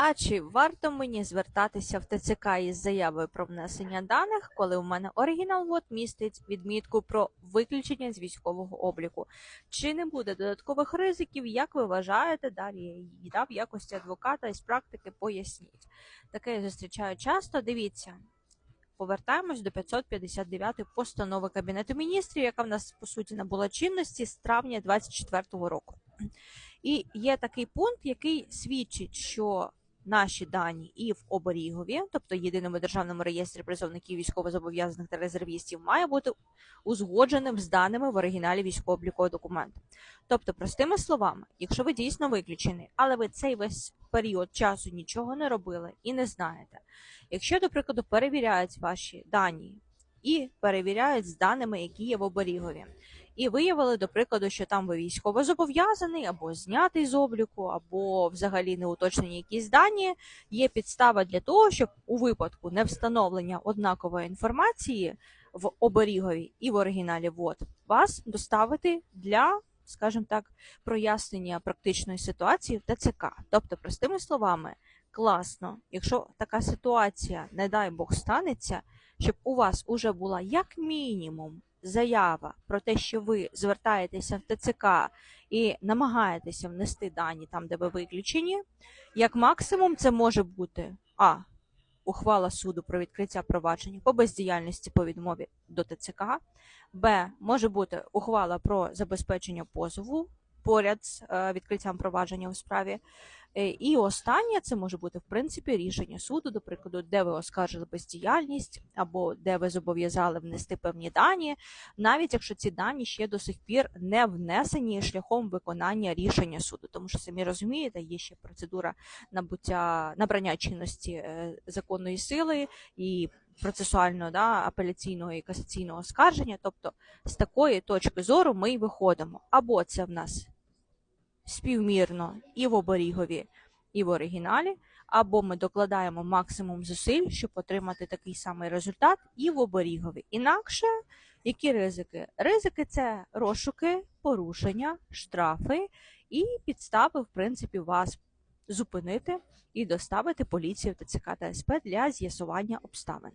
А чи варто мені звертатися в ТЦК із заявою про внесення даних, коли у мене оригінал вот містить відмітку про виключення з військового обліку? Чи не буде додаткових ризиків? Як ви вважаєте? Далі дав в якості адвоката із практики поясніть. Таке я зустрічаю часто. Дивіться. Повертаємось до 559 постанови Кабінету міністрів, яка в нас по суті набула чинності з травня 2024 року. І є такий пункт, який свідчить, що наші дані і в оберігові, тобто єдиному державному реєстрі призовників військовозобов'язаних та резервістів, має бути узгодженим з даними в оригіналі військово-облікового документу. Тобто, простими словами, якщо ви дійсно виключені, але ви цей весь період часу нічого не робили і не знаєте, якщо, до прикладу, перевіряють ваші дані і перевіряють з даними, які є в оберігові, і виявили, до прикладу, що там ви військово зобов'язаний, або знятий з обліку, або взагалі не уточнені якісь дані, є підстава для того, щоб у випадку невстановлення однакової інформації в оберігові і в оригіналі ВОД вас доставити для, скажімо так, прояснення практичної ситуації в ТЦК. Тобто, простими словами, класно, якщо така ситуація, не дай Бог, станеться, щоб у вас уже була як мінімум заява про те, що ви звертаєтеся в ТЦК і намагаєтеся внести дані там, де ви виключені, як максимум це може бути а. Ухвала суду про відкриття провадження по бездіяльності по відмові до ТЦК, Б. Може бути ухвала про забезпечення позову поряд з е, відкриттям провадження у справі. Е, І останнє це може бути в принципі рішення суду, до прикладу, де ви оскаржили бездіяльність, або де ви зобов'язали внести певні дані, навіть якщо ці дані ще до сих пір не внесені шляхом виконання рішення суду. Тому що самі розумієте, є ще процедура набуття набрання чинності е, законної сили і процесуального да, апеляційного і касаційного оскарження. Тобто з такої точки зору ми й виходимо. Або це в нас співмірно і в оберігові, і в оригіналі, або ми докладаємо максимум зусиль, щоб отримати такий самий результат і в оберігові. Інакше які ризики? Ризики це розшуки, порушення, штрафи і підстави, в принципі, вас зупинити і доставити поліцію ТЦК та СП для з'ясування обставин.